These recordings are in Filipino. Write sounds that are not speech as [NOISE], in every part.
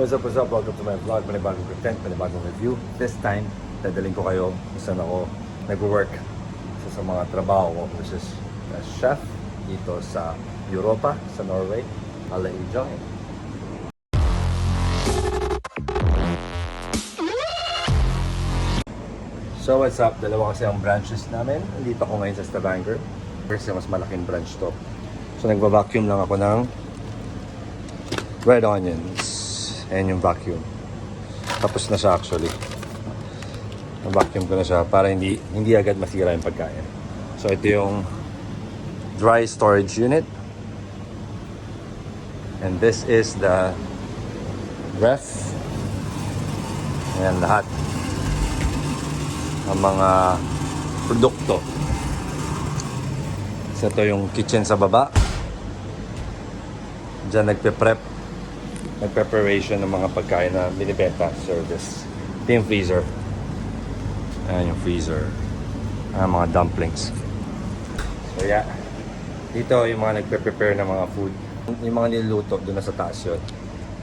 What's up, what's up? Welcome to my vlog. Panibagong content, panibagong review. This time, dadaling ko kayo kung saan ako nag-work sa, sa mga trabaho ko, which is as chef dito sa Europa, sa Norway. I'll let you join. So what's up? Dalawa kasi ang branches namin. Nandito ako ngayon sa Stavanger. Kasi mas malaking branch to. So nagva-vacuum lang ako ng red onions. Ayan yung vacuum. Tapos na siya actually. Na-vacuum ko na siya para hindi hindi agad masira yung pagkain. So ito yung dry storage unit. And this is the ref. Ayan lahat ng mga produkto. So ito yung kitchen sa baba. Diyan nagpe-prep, nagpreparation ng mga pagkain na binibenta, service. Ito yung freezer. Ayan yung freezer. Ayan mga dumplings. So yeah. Dito yung mga nagpe-prepare ng mga food. Yung mga niluluto, doon sa taas yun.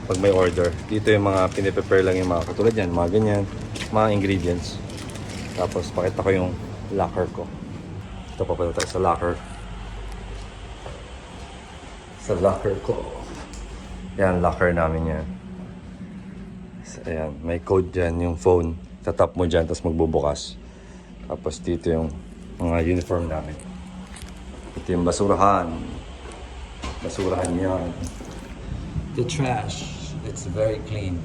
Pag may order. Dito yung mga piniprepare lang yung mga katulad yan, mga ganyan. Mga ingredients. Tapos pakita ko yung locker ko. Ito papunta tayo sa locker. Sa locker ko. Yan, locker namin yan. So, ayan, may code dyan, yung phone. Tatap mo dyan, tapos magbubukas. Tapos dito yung mga uniform namin. Ito yung basurahan. Basurahan yan. The trash. It's very clean.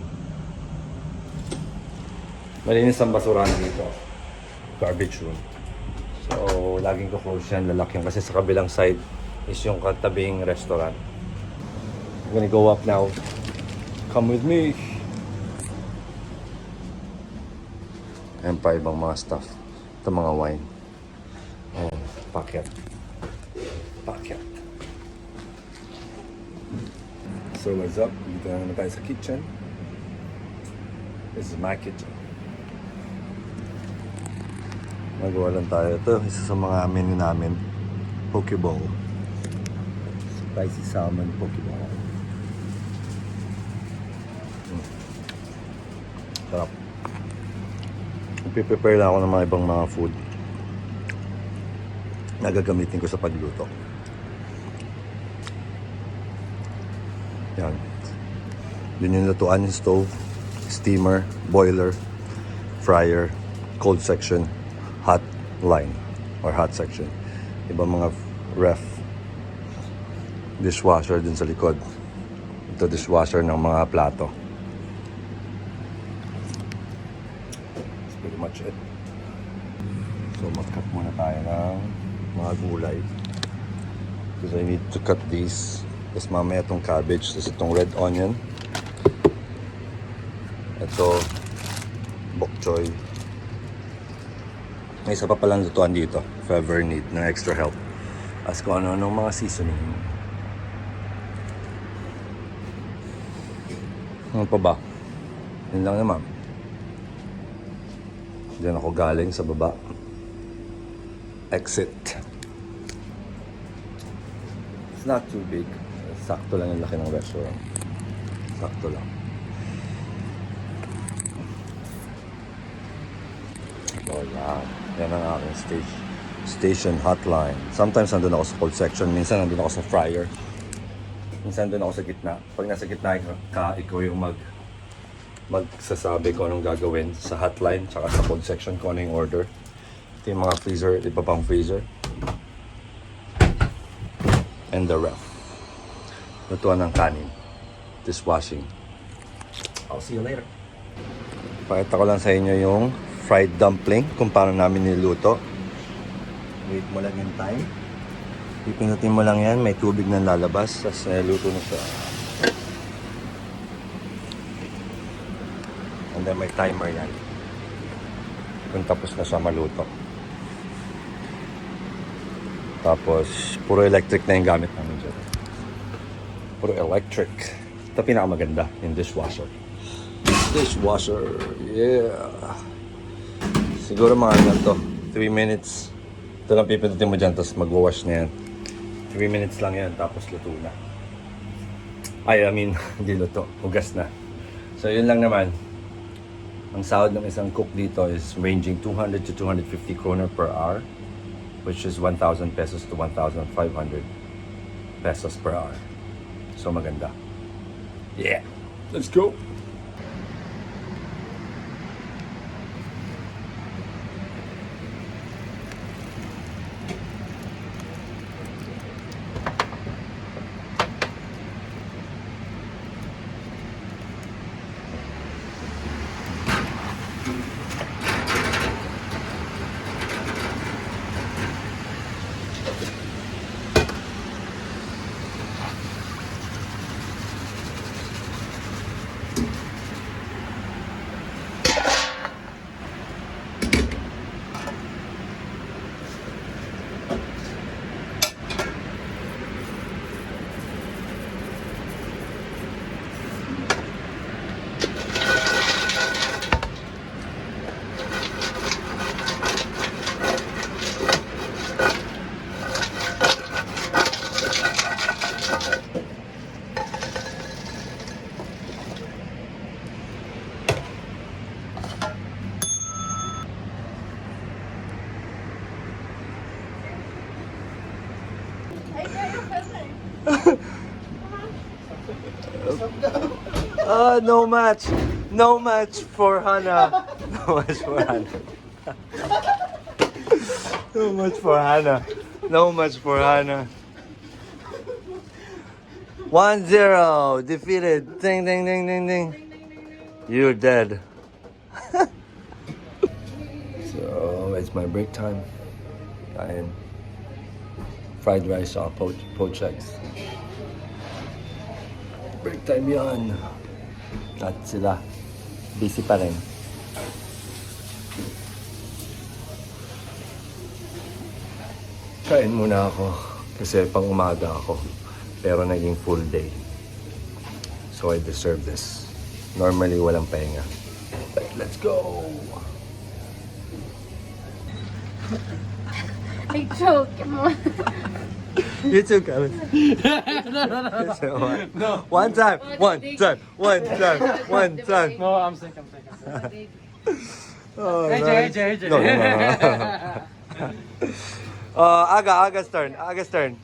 Malinis ang basurahan dito. Garbage room. So, laging ko close yan, lalak yan. Kasi sa kabilang side is yung katabing restaurant. I'm gonna go up now. Come with me. Ayan pa ibang mga stuff. Ito mga wine. Ayan, packet. Packet. So what's up? Dito na naman tayo sa kitchen. This is my kitchen. Magawa lang tayo. Ito, isa sa mga menu namin. Pokeball. Spicy salmon Pokeball. Sarap. Ipiprepare lang ako ng mga ibang mga food na gagamitin ko sa pagluto. Yan. Yun yung lutuan, yung stove, steamer, boiler, fryer, cold section, hot line or hot section. Iba mga ref, dishwasher dun sa likod. Ito dishwasher ng mga plato. Pretty much it. So mag-cut muna tayo ng mga gulay. Because I need to cut these. Tapos mamaya itong cabbage. Tapos itong red onion. Ito, bok choy. May isa pa palang lutuan dito. If ever need ng extra help. As kung ano-ano mga seasoning. Ano pa ba? Yun lang naman. Diyan ako galing sa baba. Exit. It's not too big. Sakto lang yung laki ng restaurant. Sakto lang. So, yan. Yan ang aking station. Station hotline. Sometimes nandun ako sa cold section. Minsan nandun ako sa fryer. Minsan nandun ako sa gitna. Pag nasa gitna ka, ikaw yung mag magsasabi kung anong gagawin sa hotline tsaka sa cold section kung ano order. Ito yung mga freezer, iba pang freezer. And the ref. Lutuan ng kanin. Dishwashing. I'll see you later. Pakita ko lang sa inyo yung fried dumpling kung paano namin niluto. Wait mo lang yung time. Pipindutin mo lang yan, may tubig na lalabas, tapos niluto na siya. And then may timer yan. Kung tapos na siya maluto. Tapos, puro electric na yung gamit namin dyan. Puro electric. Ito pinakamaganda, yung dishwasher. Dishwasher, yeah. Siguro mga ano to, 3 minutes. Ito lang pipindutin mo dyan, tapos magwawash na yan. 3 minutes lang yan, tapos luto na. Ay, I mean, [LAUGHS] hindi luto. Hugas na. So yun lang naman. Ang sahod ng isang cook dito is ranging 200 to 250 kroner per hour, which is 1,000 pesos to 1,500 pesos per hour. So maganda. Yeah. Let's go. Uh, no match. No match for Hannah. No match for Hannah. no match for Hannah. No match for Hannah. 1-0. Defeated. Ding, ding, ding, ding, ding. You're dead. so, it's my break time. Kain. Fried rice, uh, poach, poached eggs. Break time yan. At sila, busy pa rin. Kain muna ako kasi pang umaga ako. Pero naging full day. So I deserve this. Normally walang pahinga. But let's go! I choke. Come on. [LAUGHS] You too, Kevin. no, One time, one time, one time, [LAUGHS] one time. No, I'm sick, I'm sick, I'm sick. Oh, AJ, nice. AJ, AJ. No, no, no, no. [LAUGHS] uh, Aga, Aga's turn. Aga's turn.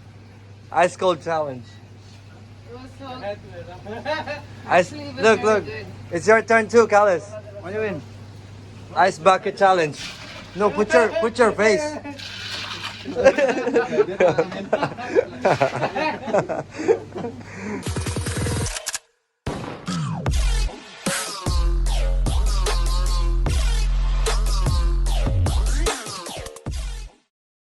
Ice cold challenge. It was so [LAUGHS] Ice, Actually, it was look, look. good. It's your turn too, Callis. What do you win? Ice bucket challenge. No, put your put your face. Hahaha. [LAUGHS]